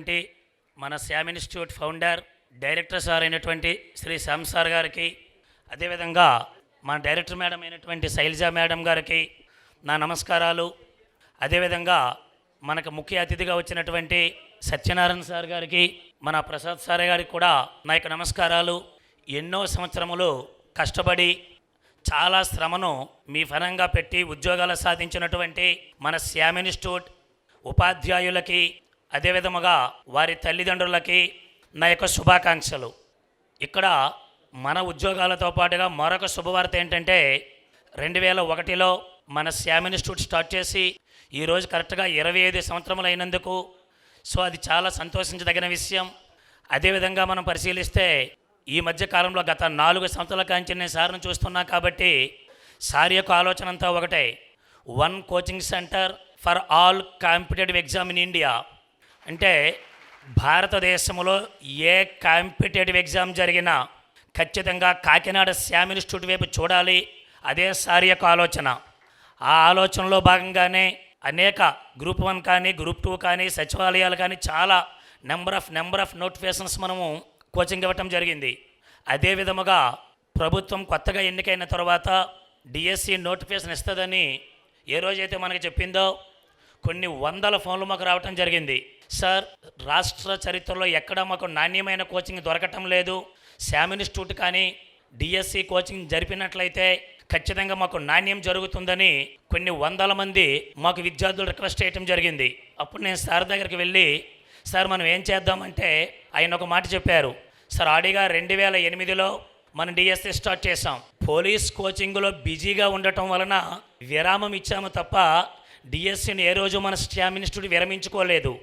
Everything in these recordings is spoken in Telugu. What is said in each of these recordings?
అయినటువంటి మన Shyam institute founder director sir అయినటువంటి శ్రీ శ్యామ్ సార్ గారికి అదేవిధంగా మన డైరెక్టర్ మేడం అయినటువంటి శైలజ మేడం గారికి నా నమస్కారాలు. అదేవిధంగా మనకు ముఖ్య అతిథిగా వచ్చినటువంటి సత్యనారాయణ సార్ గారికి మన ప్రసాద్ సార్ గారికి కూడా నా యొక్క నమస్కారాలు. ఎన్నో సంవత్సరములు కష్టపడి చాలా శ్రమను మీ ఫలంగా పెట్టి ఉద్యోగాలు సాధించినటువంటి మన శ్యామ్ ఇన్స్టిట్యూట్ ఉపాధ్యాయులకి అదేవిధముగా వారి తల్లిదండ్రులకి నా యొక్క శుభాకాంక్షలు. ఇక్కడ మన ఉద్యోగాలతో పాటుగా మరొక శుభవార్త ఏంటంటే రెండు వేల ఒకటిలో మన శ్యామ్ ఇన్స్టిట్యూట్ స్టార్ట్ చేసి ఈరోజు కరెక్ట్గా ఇరవై ఐదు సంవత్సరములు అయినందుకు సో అది చాలా సంతోషించదగిన విషయం. అదేవిధంగా మనం పరిశీలిస్తే ఈ మధ్య కాలంలో గత నాలుగు సంవత్సరాల కాంచి నేను సార్ను చూస్తున్నా కాబట్టి సార్ యొక్క ఆలోచన అంతా ఒకటే. One coaching centre for all competitive exam in India. అంటే భారతదేశంలో ఏ కాంపిటేటివ్ ఎగ్జామ్ జరిగినా ఖచ్చితంగా కాకినాడ శ్యామ్ ఇన్స్టిట్యూట్ వైపు చూడాలి. అదే సారి యొక్క ఆలోచన. ఆ ఆలోచనలో భాగంగానే అనేక గ్రూప్ వన్ కానీ గ్రూప్ టూ కానీ సచివాలయాలు కానీ చాలా number of number of notifications మనము కోచింగ్ ఇవ్వటం జరిగింది. అదే విధముగా ప్రభుత్వం కొత్తగా ఎన్నికైన తర్వాత డిఎస్సి నోటిఫికేషన్ ఇస్తుందని ఏ రోజైతే మనకి చెప్పిందో కొన్ని వందల ఫోన్లు మాకు రావటం జరిగింది. సార్ రాష్ట్ర చరిత్రలో ఎక్కడ మాకు నాణ్యమైన కోచింగ్ దొరకటం లేదు. శామ్ ఇన్స్టిట్యూట్ కానీ డిఎస్సి కోచింగ్ జరిపినట్లయితే ఖచ్చితంగా మాకు నాణ్యం జరుగుతుందని కొన్ని వందల మంది మాకు విద్యార్థులు రిక్వెస్ట్ చేయటం జరిగింది. అప్పుడు నేను సార్ దగ్గరికి వెళ్ళి సార్ మనం ఏం చేద్దామంటే ఆయన ఒక మాట చెప్పారు. సార్ ఆడిగా రెండు వేల ఎనిమిదిలో మనం డిఎస్సి స్టార్ట్ చేసాం పోలీస్ కోచింగ్లో బిజీగా ఉండటం వలన విరామం ఇచ్చాము తప్ప డిఎస్సిని ఏ రోజు మన స్టామ్ ఇన్స్టిట్యూట్ విరమించుకోలేదు?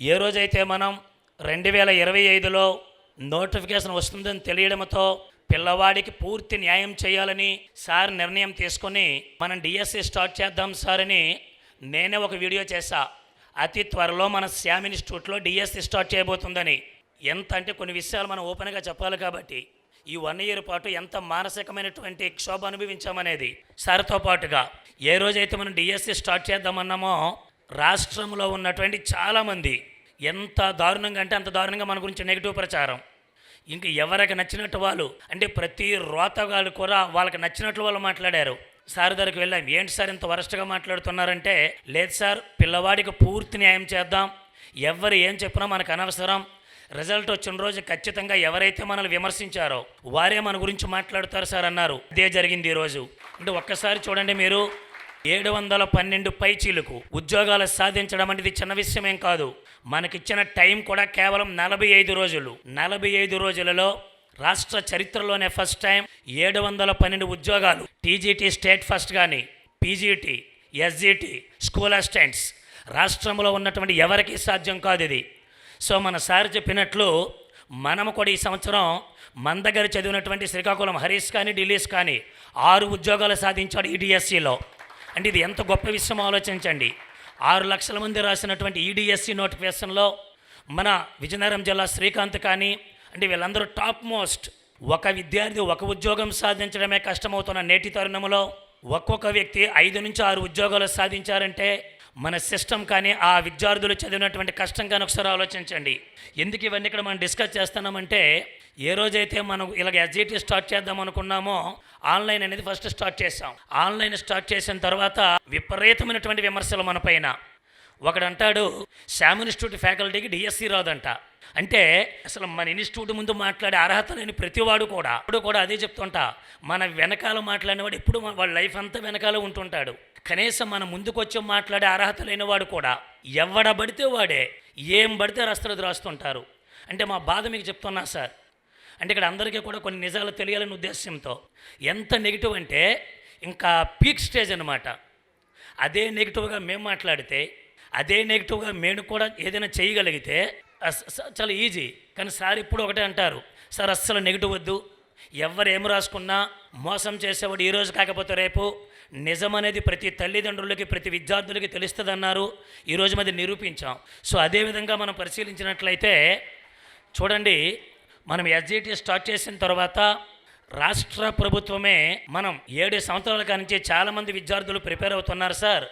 ఏ రోజైతే మనం రెండు వేల ఇరవై ఐదులో నోటిఫికేషన్ వస్తుందని తెలియడంతో పిల్లవాడికి పూర్తి న్యాయం చేయాలని సార్ నిర్ణయం తీసుకొని మనం డిఎస్సి స్టార్ట్ చేద్దాం సార్ అని నేనే ఒక వీడియో చేశా. అతి త్వరలో మన శ్యామ్ ఇన్స్టిట్యూట్లో డిఎస్సి స్టార్ట్ చేయబోతుందని. ఎంత అంటే కొన్ని విషయాలు మనం ఓపెన్గా చెప్పాలి కాబట్టి. ఈ వన్ ఇయర్ పాటు ఎంత మానసికమైనటువంటి క్షోభ అనుభవించామనేది. సార్తో పాటుగా ఏ రోజైతే మనం డిఎస్సి స్టార్ట్ చేద్దామన్నామో రాష్ట్రంలో ఉన్నటువంటి చాలామంది ఎంత దారుణంగా అంటే అంత దారుణంగా మన గురించి నెగిటివ్ ప్రచారం. ఇంకా ఎవరికి నచ్చినట్టు వాళ్ళు అంటే ప్రతి రోతగాళ్ళు కూడా వాళ్ళకి నచ్చినట్లు వాళ్ళు మాట్లాడారు. సార్ దగ్గరికి వెళ్ళాం ఏంటి సార్ ఇంత వరస్ట్గా మాట్లాడుతున్నారంటే లేదు సార్ పిల్లవాడికి పూర్తి న్యాయం చేద్దాం. ఎవరు ఏం చెప్పినా మనకు అనవసరం. రిజల్ట్ వచ్చిన రోజు ఖచ్చితంగా ఎవరైతే మనల్ని విమర్శించారో వారే మన గురించి మాట్లాడతారు సార్ అన్నారు. అదే జరిగింది ఈరోజు అంటే ఒక్కసారి చూడండి మీరు ఏడు వందల పన్నెండు పైచీలకు ఉద్యోగాలు సాధించడం అనేది చిన్న విషయమేం కాదు. మనకిచ్చిన టైం కూడా కేవలం నలభై ఐదు రోజులు. నలభై ఐదు రోజులలో రాష్ట్ర చరిత్రలోనే ఫస్ట్ టైం ఏడు వందల పన్నెండు ఉద్యోగాలు. టీజీటీ స్టేట్ ఫస్ట్ కానీ పీజీటీ ఎస్జీటీ స్కూల్ అసిస్టెంట్స్. రాష్ట్రంలో ఉన్నటువంటి ఎవరికీ సాధ్యం కాదు ఇది. సో మన సార్ చెప్పినట్లు మనము కూడా ఈ సంవత్సరం మన దగ్గర చదివినటువంటి శ్రీకాకుళం హరీష్ కానీ ఢిల్లీస్ కానీ ఆరు ఉద్యోగాలు సాధించాడు ఈ అంటే ఇది ఎంత గొప్ప విషయం ఆలోచించండి. ఆరు లక్షల మంది రాసినటువంటి ఈడిఎస్సి నోటిఫికేషన్లో మన విజయనగరం జిల్లా శ్రీకాంత్ కానీ అంటే వీళ్ళందరూ టాప్ మోస్ట్ ఒక విద్యార్థి ఒక ఉద్యోగం సాధించడమే కష్టమవుతున్న నేటి తరుణంలో ఒక్కొక్క వ్యక్తి ఐదు నుంచి ఆరు ఉద్యోగాలు సాధించారంటే మన సిస్టమ్ కానీ ఆ విద్యార్థులు చదివినటువంటి కష్టం కానీ ఒకసారి ఆలోచించండి. ఎందుకు ఇవన్నీ ఇక్కడ మనం డిస్కస్ చేస్తున్నామంటే ఏ రోజైతే మనం ఇలాగ ఎస్జిటి స్టార్ట్ చేద్దాం అనుకున్నామో ఆన్లైన్ అనేది ఫస్ట్ స్టార్ట్ చేసాం ఆన్లైన్ స్టార్ట్ చేసిన తర్వాత విపరీతమైనటువంటి విమర్శలు మన పైన. ఒకడంటాడు శామ్ ఇన్స్టిట్యూట్ ఫ్యాకల్టీకి డిఎస్సి రాదంట. అంటే అసలు మన ఇన్స్టిట్యూట్ ముందు మాట్లాడే అర్హత లేని ప్రతివాడు కూడా ఇప్పుడు కూడా అదే చెప్తుంటా. మన వెనకాల మాట్లాడినవాడు ఎప్పుడు వాడి వాళ్ళ లైఫ్ అంతా వెనకాల ఉంటుంటాడు. కనీసం మన ముందుకొచ్చి మాట్లాడే అర్హత లేనివాడు కూడా ఎవడ పడితే వాడే ఏం పడితే రస్తలు రాస్తుంటారు. అంటే మా బాధ మీకు చెప్తున్నా సార్. అంటే ఇక్కడ అందరికీ కూడా కొన్ని నిజాలు తెలియాలనే ఉద్దేశంతో ఎంత నెగిటివ్ అంటే ఇంకా పీక్ స్టేజ్ అనమాట అదే నెగిటివ్గా మేము మాట్లాడితే అదే నెగిటివ్గా మేము కూడా ఏదైనా చేయగలిగితే చాలా ఈజీ కానీ సార్ ఇప్పుడు ఒకటే అంటారు సార్ అస్సలు నెగిటివ్ వద్దు. ఎవరు ఏం రాసుకున్నా మోసం చేసేవాడు ఈరోజు కాకపోతే రేపు నిజం అనేది ప్రతి తల్లిదండ్రులకి ప్రతి విద్యార్థులకి తెలుస్తుందన్నారు. ఈరోజు మరి నిరూపించాం. సో అదేవిధంగా మనం పరిశీలించినట్లయితే చూడండి మనం ఎస్జిటి స్టార్ట్ చేసిన తర్వాత రాష్ట్ర ప్రభుత్వమే మనం ఏడు సంవత్సరాల కానించి చాలా మంది విద్యార్థులు ప్రిపేర్ అవుతున్నారు సార్.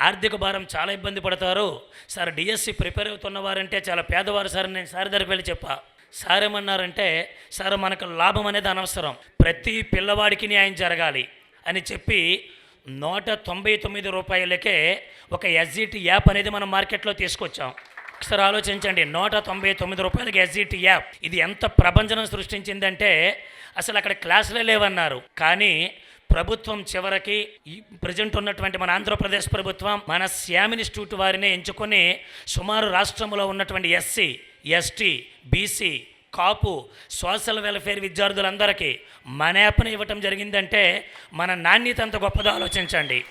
ఆర్థిక భారం చాలా ఇబ్బంది పడతారు. సార్ డిఎస్సి ప్రిపేర్ అవుతున్న వారంటే చాలా పేదవారు సార్ నేను సార్ దగ్గరికి వెళ్ళి చెప్పా. సార్ ఏమన్నారంటే సార్ మనకు లాభం అనేది అనవసరం. ప్రతి పిల్లవాడికి న్యాయం జరగాలి అని చెప్పి నూట తొంభై తొమ్మిది రూపాయలకే ఒక ఎస్జిటి యాప్ అనేది మనం మార్కెట్లో తీసుకొచ్చాం. ఒకసారి ఆలోచించండి నూట తొంభై తొమ్మిది రూపాయలకి ఎస్జిటి యాప్. ఇది ఎంత ప్రభంజనం సృష్టించిందంటే అసలు అక్కడ క్లాసులే లేవన్నారు. కానీ ప్రభుత్వం చివరికి ఈ ప్రజెంట్ ఉన్నటువంటి మన ఆంధ్రప్రదేశ్ ప్రభుత్వం మన శ్యామ్ ఇన్స్టిట్యూట్ వారిని ఎంచుకొని సుమారు రాష్ట్రంలో ఉన్నటువంటి SC ST BC Kapu social welfare విద్యార్థులందరికీ మన యాప్ను ఇవ్వటం జరిగిందంటే మన నాణ్యత అంత గొప్పదో ఆలోచించండి.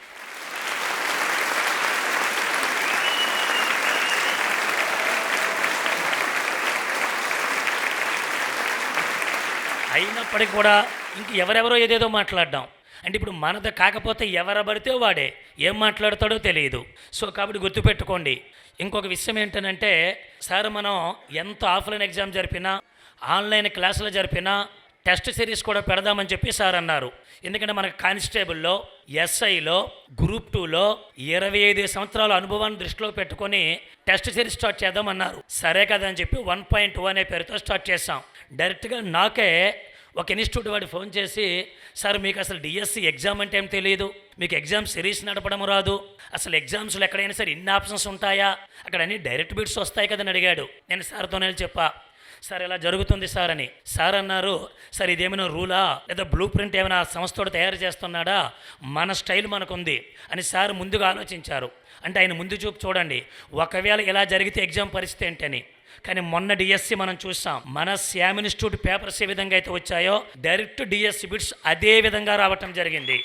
అయినప్పటికీ కూడా ఇంక ఎవరెవరో ఏదేదో మాట్లాడడం. అంటే ఇప్పుడు మనది కాకపోతే ఎవరబడితే వాడే ఏం మాట్లాడతాడో తెలియదు. సో కాబట్టి గుర్తుపెట్టుకోండి. ఇంకొక విషయం ఏంటంటే సార్ మనం ఎంత ఆఫ్లైన్ ఎగ్జామ్ జరిపినా ఆన్లైన్ క్లాసులు జరిపినా టెస్ట్ సిరీస్ కూడా పెడదామని చెప్పి సార్ అన్నారు. ఎందుకంటే మనకు కానిస్టేబుల్లో ఎస్ఐలో గ్రూప్ టూలో ఇరవై ఐదు సంవత్సరాల అనుభవాన్ని దృష్టిలో పెట్టుకొని టెస్ట్ సిరీస్ స్టార్ట్ చేద్దామన్నారు సరే కదా అని చెప్పి వన్ పాయింట్ టూ అనే పేరుతో స్టార్ట్ చేస్తాం డైరెక్ట్గా నాకే ఒక ఇన్స్టిట్యూట్ వాడు ఫోన్ చేసి సార్ మీకు అసలు డిఎస్సి ఎగ్జామ్ అంటే ఏం తెలియదు మీకు ఎగ్జామ్ సిరీస్ నడపడం రాదు. అసలు ఎగ్జామ్స్లో ఎక్కడైనా సరే ఇన్ని ఆప్షన్స్ ఉంటాయా? అక్కడ అన్ని డైరెక్ట్ బిట్స్ వస్తాయి కదని అడిగాడు. నేను సార్తోనే చెప్పా. సార్ ఇలా జరుగుతుంది సార్ అని. సార్ అన్నారు సార్ ఇదేమైనా రూలా? లేదా బ్లూ ప్రింట్ ఏమైనా సంస్థతో తయారు చేస్తున్నాడా? మన స్టైల్ మనకుంది. అని సార్ ముందుగా ఆలోచించారు. అంటే ఆయన ముందు చూపు చూడండి. ఒకవేళ ఇలా జరిగితే ఎగ్జామ్ పరిస్థితి ఏంటని. కానీ మొన్న డిఎస్సి మనం చూసాం. మన శ్యామ్ ఇన్స్టిట్యూట్ పేపర్స్ ఏ విధంగా అయితే వచ్చాయో డైరెక్ట్ డిఎస్సి బిట్స్ అదే విధంగా రావటం జరిగింది.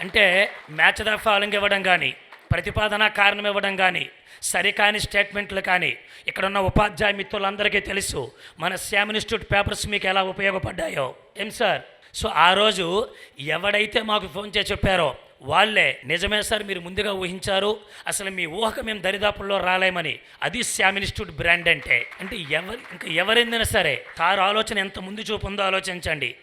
అంటే మ్యాచ్ ద ఫాలోయింగ్ ఇవ్వడం కానీ ప్రతిపాదన కారణం ఇవ్వడం కానీ సరికాని స్టేట్మెంట్లు కానీ ఇక్కడ ఉన్న ఉపాధ్యాయ మిత్రులందరికీ తెలుసు మన శ్యామ్ ఇన్స్టిట్యూట్ పేపర్స్ మీకు ఎలా ఉపయోగపడ్డాయో. ఏం సార్? సో ఆ రోజు ఎవడైతే మాకు ఫోన్ చేసి చెప్పారో వాళ్ళే నిజమే సార్ మీరు ముందుగా ఊహించారు. అసలు మీ ఊహకు మేము దరిదాపుల్లో రాలేమని. అది శ్యామ్ ఇన్స్టిట్యూట్ బ్రాండ్ అంటే. అంటే ఎవరు ఇంకా ఎవరైందైనా సరే కారు ఆలోచన ఎంత ముందు చూపు ఉందో ఆలోచించండి.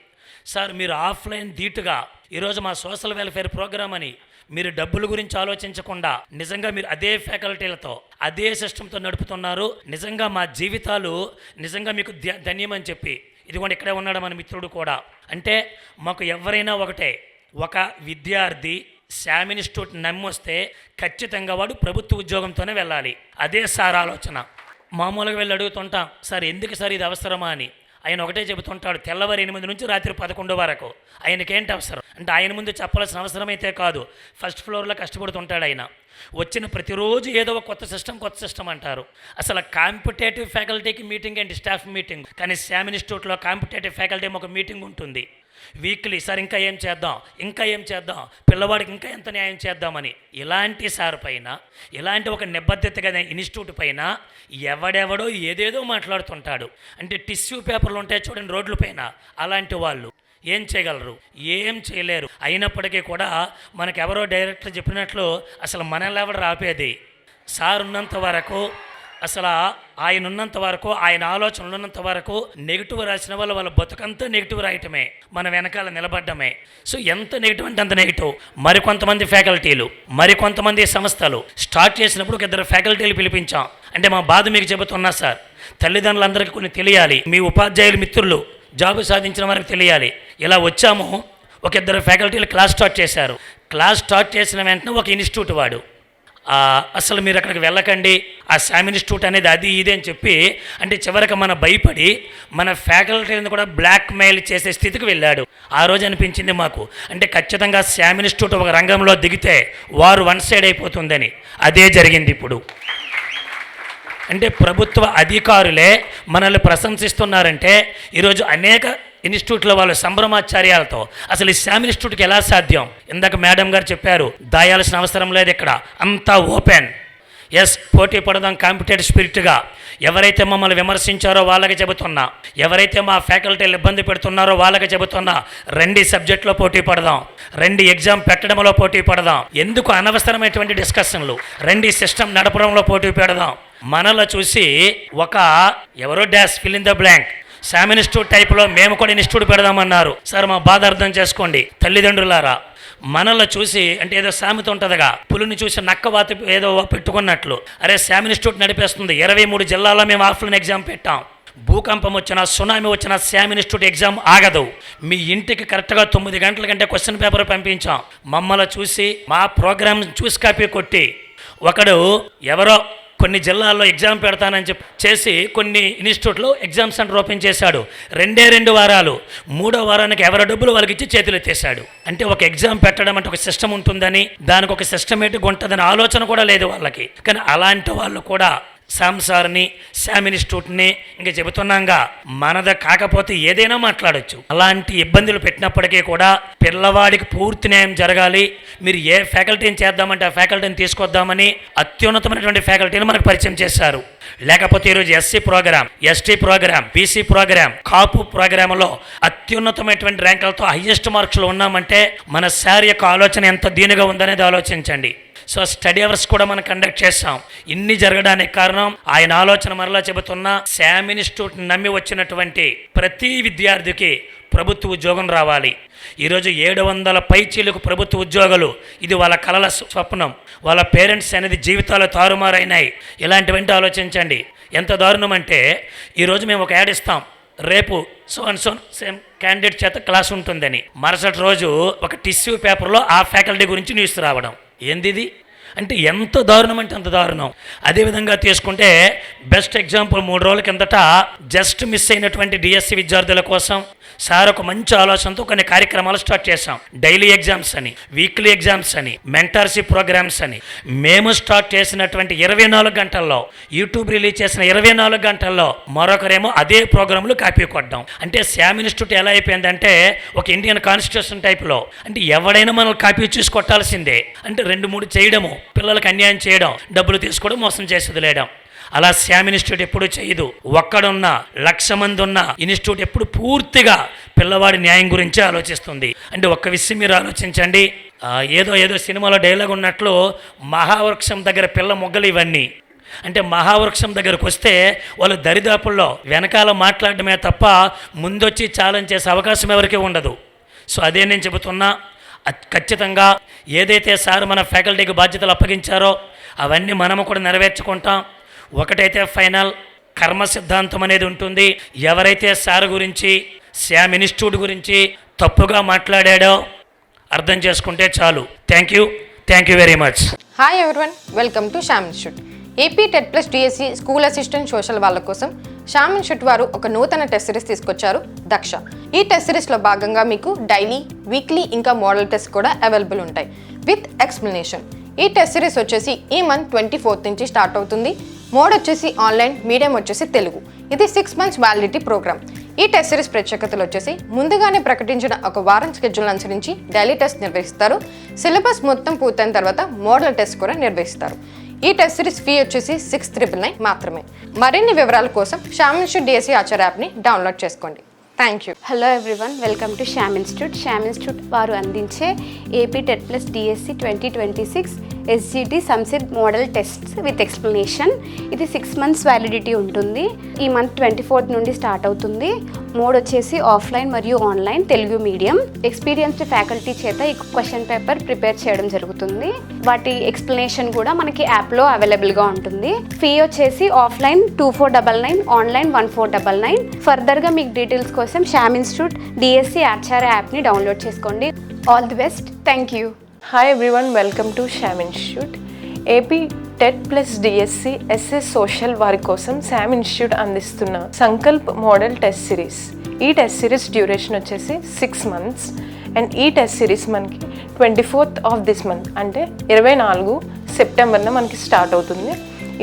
సార్ మీరు ఆఫ్లైన్ ధీటుగా ఈరోజు మా సోషల్ వెల్ఫేర్ ప్రోగ్రామ్ అని మీరు డబ్బుల గురించి ఆలోచించకుండా నిజంగా మీరు అదే ఫ్యాకల్టీలతో అదే సిస్టంతో నడుపుతున్నారు. నిజంగా మా జీవితాలు నిజంగా మీకు ధన్యమని చెప్పి ఇదిగోండి ఇక్కడే ఉన్నాడు మన మిత్రుడు కూడా. అంటే మాకు ఎవరైనా ఒకటే ఒక విద్యార్థి శామ్ ఇన్స్టిట్యూట్ నమ్మొస్తే ఖచ్చితంగా వాడు ప్రభుత్వ ఉద్యోగంతోనే వెళ్ళాలి. అదే సార్ ఆలోచన. మామూలుగా వెళ్ళి అడుగుతుంటాం సార్ ఎందుకు సార్ ఇది అవసరమా? అని. ఆయన ఒకటే చెబుతుంటాడు తెల్లవారు ఎనిమిది నుంచి రాత్రి పదకొండు వరకు. ఆయనకేంటి అవసరం? అంటే ఆయన ముందు చెప్పాల్సిన అవసరం అయితే కాదు ఫస్ట్ ఫ్లోర్లో కష్టపడుతుంటాడు ఆయన. వచ్చిన ప్రతిరోజు ఏదో ఒక కొత్త సిస్టమ్ కొత్త సిస్టమ్ అంటారు. అసలు కాంపిటేటివ్ ఫ్యాకల్టీకి మీటింగ్ ఏంటి? స్టాఫ్ మీటింగ్ కానీ శామ్ ఇన్స్టిట్యూట్లో కాంపిటేటివ్ ఫ్యాకల్టీ ఒక మీటింగ్ ఉంటుంది. వీక్లీ సార్ ఇంకా ఏం చేద్దాం? ఇంకా ఏం చేద్దాం? పిల్లవాడికి ఇంకా ఎంత న్యాయం చేద్దామని ఇలాంటి సార్ పైన ఇలాంటి ఒక నిబద్ధత కదా ఇన్స్టిట్యూట్ పైన ఎవడెవడో ఏదేదో మాట్లాడుతుంటాడు. అంటే టిష్యూ పేపర్లు ఉంటాయి చూడండి రోడ్ల పైన అలాంటి వాళ్ళు ఏం చేయగలరు? ఏం చేయలేరు? అయినప్పటికీ కూడా మనకెవరో డైరెక్టర్ చెప్పినట్లు అసలు మనల్ని ఎవరు ఆపేది? సార్ ఉన్నంత వరకు అసలు ఆయన ఉన్నంత వరకు ఆయన ఆలోచనలు ఉన్నంత వరకు నెగిటివ్ రాసిన వాళ్ళు వాళ్ళ బతుకంతా నెగిటివ్ రాయటమే మన వెనకాల నిలబడ్డమే. సో ఎంత నెగిటివ్ అంటే అంత నెగిటివ్. మరికొంతమంది ఫ్యాకల్టీలు మరికొంతమంది సంస్థలు. స్టార్ట్ చేసినప్పుడు ఒక ఇద్దరు ఫ్యాకల్టీలు పిలిపించాం. అంటే మా బాధ మీకు చెబుతున్నా సార్ తల్లిదండ్రులందరికీ కొన్ని తెలియాలి. మీ ఉపాధ్యాయులు మిత్రులు జాబు సాధించిన వారికి తెలియాలి. ఇలా వచ్చాము ఒక ఇద్దరు ఫ్యాకల్టీలు క్లాస్ స్టార్ట్ చేశారు. క్లాస్ స్టార్ట్ చేసిన వెంటనే ఒక ఇన్స్టిట్యూట్ వాడు అసలు మీరు అక్కడికి వెళ్ళకండి ఆ శామ్ ఇన్స్టిట్యూట్ అనేది అది ఇది అని చెప్పి అంటే చివరికి మన భయపడి మన ఫ్యాకల్టీని కూడా బ్లాక్ మెయిల్ చేసే స్థితికి వెళ్ళాడు. ఆ రోజు అనిపించింది మాకు. అంటే ఖచ్చితంగా శామ్ ఇన్స్టిట్యూట్ ఒక రంగంలో దిగితే వారు వన్ సైడ్ అయిపోతుందని. అదే జరిగింది ఇప్పుడు. అంటే ప్రభుత్వ అధికారులే మనల్ని ప్రశంసిస్తున్నారంటే ఈరోజు అనేక ఇన్స్టిట్యూట్లో వాళ్ళు సంభ్రమాచార్యాలతో. అసలు ఈ శామ్ ఇన్స్టిట్యూట్కి ఎలా సాధ్యం? ఇందాక మేడం గారు చెప్పారు దాయాల్సిన అవసరం లేదు ఇక్కడ. అంతా ఓపెన్. ఎస్ పోటీ పడదాం కాంపిటేటివ్ స్పిరిట్గా. ఎవరైతే మమ్మల్ని విమర్శించారో వాళ్ళకి చెబుతున్నా. ఎవరైతే మా ఫ్యాకల్టీలు ఇబ్బంది పెడుతున్నారో వాళ్ళకి చెబుతున్నా రెండు సబ్జెక్టులో పోటీ పడదాం. రెండు ఎగ్జామ్ పెట్టడంలో పోటీ పడదాం. ఎందుకు అనవసరమైనటువంటి డిస్కషన్లు? రెండు సిస్టమ్ నడపడంలో పోటీ పెడదాం. మనలో చూసి ఒక ఎవరో dash fill in the blank. Shyam institute టైప్లో మేము కూడా ఇన్స్టిట్యూట్ పెడదామన్నారు. సార్ మా బాధ అర్థం చేసుకోండి. తల్లిదండ్రులారా మనల్ని చూసి అంటే ఏదో సామెత ఉంటుందిగా పులిని చూసి నక్క వాత ఏదో పెట్టుకున్నట్లు. అరే శామ్ ఇన్స్టిట్యూట్ నడిపేస్తుంది. ఇరవై మూడు జిల్లాలో మేము ఆఫ్లైన్ ఎగ్జామ్ పెట్టాం. భూకంపం వచ్చినా సునామీ వచ్చినా శామ్ ఇన్స్టిట్యూట్ ఎగ్జామ్ ఆగదు. మీ ఇంటికి కరెక్ట్గా తొమ్మిది గంటల కంటే క్వశ్చన్ పేపర్ పంపించాం. మమ్మల్ని చూసి మా ప్రోగ్రామ్ చూసి కాపీ కొట్టి ఒకడు ఎవరో కొన్ని జిల్లాల్లో ఎగ్జామ్ పెడతానని చెప్పి చేసి కొన్ని ఇన్స్టిట్యూట్లో ఎగ్జామ్ సెంటర్ ఓపెన్ చేశాడు. రెండే రెండు వారాలు. మూడో వారానికి ఎవరి డబ్బులు వాళ్ళకి ఇచ్చి చేతులు ఎత్తేసాడు అంటే ఒక ఎగ్జామ్ పెట్టడం అంటే ఒక సిస్టమ్ ఉంటుందని దానికి ఒక సిస్టమేటిక్ ఉంటుందని ఆలోచన కూడా లేదు వాళ్ళకి. కానీ అలాంటి వాళ్ళు కూడా శామ్ సార్ని శామ్ ఇన్స్టిట్యూట్ని ఇంకా చెబుతున్నాగా మనద కాకపోతే ఏదైనా మాట్లాడొచ్చు. అలాంటి ఇబ్బందులు పెట్టినప్పటికీ కూడా పిల్లవాడికి పూర్తి న్యాయం జరగాలి. మీరు ఏ ఫ్యాకల్టీని చేద్దామంటే ఆ ఫ్యాకల్టీని తీసుకొద్దామని అత్యున్నతమైనటువంటి ఫ్యాకల్టీని మనకు పరిచయం చేశారు. లేకపోతే ఈరోజు SC program ST program BC program Kapu ప్రోగ్రాంలో అత్యున్నతమైనటువంటి ర్యాంకులతో హైయెస్ట్ మార్క్స్లో ఉన్నామంటే మన సార్ యొక్క ఆలోచన ఎంత దీనిగా ఉందనేది ఆలోచించండి. సో స్టడీ అవర్స్ కూడా మనం కండక్ట్ చేస్తాం. ఇన్ని జరగడానికి కారణం ఆయన ఆలోచన మరలా చెబుతున్న శామ్ ఇన్స్టిట్యూట్ నమ్మి వచ్చినటువంటి ప్రతి విద్యార్థికి ప్రభుత్వ ఉద్యోగం రావాలి. ఈరోజు ఏడు వందల పైచీలకు ప్రభుత్వ ఉద్యోగాలు ఇది వాళ్ళ కలల స్వప్నం. వాళ్ళ పేరెంట్స్ అనేది జీవితాలు తారుమారైనాయి. ఇలాంటివంటి ఆలోచించండి. ఎంత దారుణం అంటే ఈరోజు మేము ఒక యాడ్ ఇస్తాం. రేపు so and so same candidate చేత క్లాస్ ఉంటుందని. మరుసటి రోజు ఒక టిష్యూ పేపర్లో ఆ ఫ్యాకల్టీ గురించి న్యూస్ రావడం. ఏంది ఇది అంటే ఎంత దారుణం అంటే అంత దారుణం. అదేవిధంగా తీసుకుంటే బెస్ట్ ఎగ్జాంపుల్ మూడు రోజుల కిందట జస్ట్ మిస్ అయినటువంటి డిఎస్సి విద్యార్థుల కోసం సార్ ఒక మంచి ఆలోచనతో కొన్ని కార్యక్రమాలు స్టార్ట్ చేశాం. డైలీ ఎగ్జామ్స్ అని వీక్లీ ఎగ్జామ్స్ అని మెంటర్షిప్ ప్రోగ్రామ్స్ అని. మేము స్టార్ట్ చేసినటువంటి ఇరవై నాలుగు గంటల్లో యూట్యూబ్ రిలీజ్ చేసిన ఇరవై నాలుగు గంటల్లో మరొకరేమో అదే ప్రోగ్రాంలు కాపీ కొట్టడం అంటే శామ్ ఇన్స్టిట్యూట్ ఎలా అయిపోయిందంటే ఒక ఇండియన్ కాన్స్టిట్యూషన్ టైప్లో అంటే ఎవడైనా మనల్ని కాపీ చూసి కొట్టాల్సిందే. అంటే రెండు మూడు చేయడము పిల్లలకు అన్యాయం చేయడం డబ్బులు తీసుకోవడం మోసం చేసేది లేడం. అలా శ్యామ్ ఇన్స్టిట్యూట్ ఎప్పుడు చేయదు. ఒక్కడున్న లక్ష మంది ఉన్న ఇన్స్టిట్యూట్ ఎప్పుడు పూర్తిగా పిల్లవాడి న్యాయం గురించి ఆలోచిస్తుంది. అంటే ఒక్క విషయం మీరు ఆలోచించండి. ఏదో ఏదో సినిమాలో డైలాగ్ ఉన్నట్లు మహావృక్షం దగ్గర పిల్ల మొగ్గలు ఇవన్నీ. అంటే మహావృక్షం దగ్గరకు వస్తే వాళ్ళు దరిదాపుల్లో వెనకాల మాట్లాడమే తప్ప ముందొచ్చి ఛాలెంజ్ చేసే అవకాశం ఎవరికీ ఉండదు. సో అదే నేను చెబుతున్నా. ఖచ్చితంగా ఏదైతే సార్ మన ఫ్యాకల్టీకి బాధ్యతలు అప్పగించారో అవన్నీ మనము కూడా నెరవేర్చుకుంటాం. ఒకటైతే ఫైనల్ కర్మ సిద్ధాంతం అనేది ఉంటుంది. ఎవరైతే సార్ గురించి శామ్ ఇన్స్టిట్యూట్ గురించి తప్పుగా మాట్లాడాడో అర్థం చేసుకుంటే చాలు. Thank you thank you very much hi everyone welcome to Shyam institute AP TET plus DSC school assistant social వాళ్ళ కోసం శ్యామ్ ఇన్స్టిట్యూట్ వారు ఒక నూతన టెస్ట్ సిరీస్ తీసుకొచ్చారు దక్ష. ఈ టెస్ట్ సిరీస్లో భాగంగా మీకు డైలీ వీక్లీ ఇంకా మోడల్ టెస్ట్ కూడా అవైలబుల్ ఉంటాయి. విత్ ఎక్స్ప్లెనేషన్ ఈ టెస్ట్ సిరీస్ వచ్చేసి ఈ మంత్ ట్వంటీ ఫోర్త్ నుంచి స్టార్ట్ అవుతుంది. మోడ్ వచ్చేసి ఆన్లైన్ మీడియం వచ్చేసి తెలుగు. ఇది సిక్స్ మంత్స్ వ్యాలిడిటీ ప్రోగ్రామ్ ఈ టెస్ట్ సిరీస్ ప్రత్యేకతలు వచ్చేసి ముందుగానే ప్రకటించిన ఒక వారం స్కెడ్యూల్ అనుసరించి డైలీ టెస్ట్ నిర్వహిస్తారు. సిలబస్ మొత్తం పూర్తయిన తర్వాత మోడల్ టెస్ట్ కూడా నిర్వహిస్తారు. ఈ టెస్ట్ సిరీస్ ఫీ వచ్చేసి సిక్స్ త్రిబుల్ నైన్ మాత్రమే. మరిన్ని వివరాల కోసం షామిన్షు డిఎస్సీ ఆచార్ యాప్ని డౌన్లోడ్ చేసుకోండి. Thank you hello everyone welcome to Shyam institute Shyam institute వారు అందించే AP TET plus DSC twenty twenty six SGT సంసిద్ model test with explanation ఇది సిక్స్ మంత్స్ వ్యాలిడిటీ ఉంటుంది. ఈ మంత్ ట్వంటీ ఫోర్త్ నుండి స్టార్ట్ అవుతుంది. మోడ్ వచ్చేసి ఆఫ్లైన్ మరియు online Telugu medium experienced faculty చేత ఈ క్వశ్చన్ పేపర్ ప్రిపేర్ చేయడం జరుగుతుంది. వాటి ఎక్స్ప్లెనేషన్ కూడా మనకి యాప్లో అవైలబుల్గా ఉంటుంది. ఫీ వచ్చేసి offline two four double nine online one four double nine ఫర్దర్గా మీకు డీటెయిల్స్ కోసం శ్యామ్ ఇన్స్టిట్యూట్ డిఎస్సి ఆచార్య యాప్ని డౌన్లోడ్ చేసుకోండి. All the best thank you hi everyone welcome to Shyam institute AP TET plus DSC SS social వారి కోసం శామ్ ఇన్స్టిట్యూట్ అందిస్తున్న సంకల్ప్ మోడల్ టెస్ట్ సిరీస్. ఈ టెస్ట్ సిరీస్ డ్యూరేషన్ వచ్చేసి సిక్స్ మంత్స్ అండ్ ఈ టెస్ట్ సిరీస్ మనకి twenty fourth of this month అంటే ఇరవై నాలుగు సెప్టెంబర్న మనకి స్టార్ట్ అవుతుంది.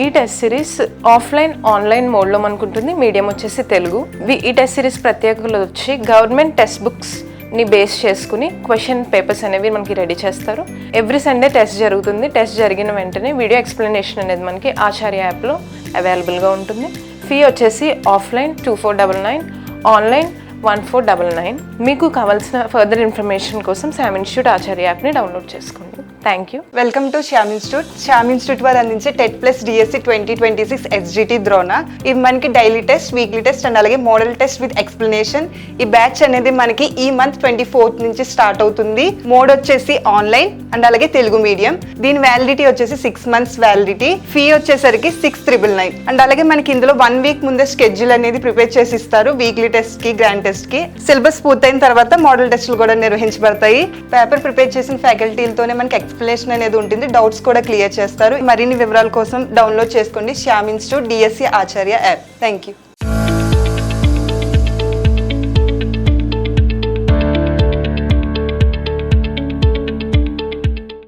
ఈ టెస్ట్ సిరీస్ ఆఫ్లైన్ ఆన్లైన్ మోడ్లో మనకుంటుంది. మీడియం వచ్చేసి తెలుగు. వి- ఈ టెస్ట్ సిరీస్ ప్రత్యేకతలు వచ్చి గవర్నమెంట్ టెక్స్ట్ బుక్స్ ని బేస్ చేసుకుని క్వశ్చన్ పేపర్స్ అనేవి మనకి రెడీ చేస్తారు. ఎవ్రీ సండే టెస్ట్ జరుగుతుంది. టెస్ట్ జరిగిన వెంటనే వీడియో ఎక్స్ప్లెనేషన్ అనేది మనకి ఆచార్య యాప్లో అవైలబుల్గా ఉంటుంది. ఫీ వచ్చేసి offline two four double nine online one four double nine మీకు కావాల్సిన ఫర్దర్ ఇన్ఫర్మేషన్ కోసం శామ్ ఇన్స్టిట్యూట్ ఆచార్య యాప్ని డౌన్లోడ్ చేసుకోండి. Thank you welcome to Shyam institute Shyam institute వారు అందించే TET plus DSC twenty twenty six SGT Drona ఇవి మనకి daily test weekly test and అలాగే మోడల్ టెస్ట్ విత్ ఎక్స్ప్లెనేషన్ ఈ బ్యాచ్ అనేది మనకి ఈ మంత్ ట్వంటీ ఫోర్త్ నుంచి స్టార్ట్ అవుతుంది. మోడ్ వచ్చేసి ఆన్లైన్ అండ్ అలాగే తెలుగు మీడియం దీని వ్యాలిడిటీ వచ్చేసి సిక్స్ మంత్స్ వ్యాలిడిటీ ఫీ వచ్చేసరికి సిక్స్ త్రిబుల్ నైన్ అండ్ అలాగే మనకి ఇందులో వన్ వీక్ ముందే స్కెడ్యూల్ అనేది ప్రిపేర్ చేసి ఇస్తారు. వీక్లీ టెస్ట్కి గ్రాండ్ టెస్ట్కి. సిలబస్ పూర్తయిన తర్వాత మోడల్ టెస్టులు కూడా నిర్వహించబడతాయి. పేపర్ ప్రిపేర్ చేసిన ఫ్యాకల్టీలతోనే మనకి ఎక్స్ప్లెనేషన్ అనేది ఉంటుంది. డౌట్స్ కూడా క్లియర్ చేస్తారు. మరిన్ని వివరాల కోసం డౌన్లోడ్ చేసుకోండి. Shyam institute DSC Acharya app thank you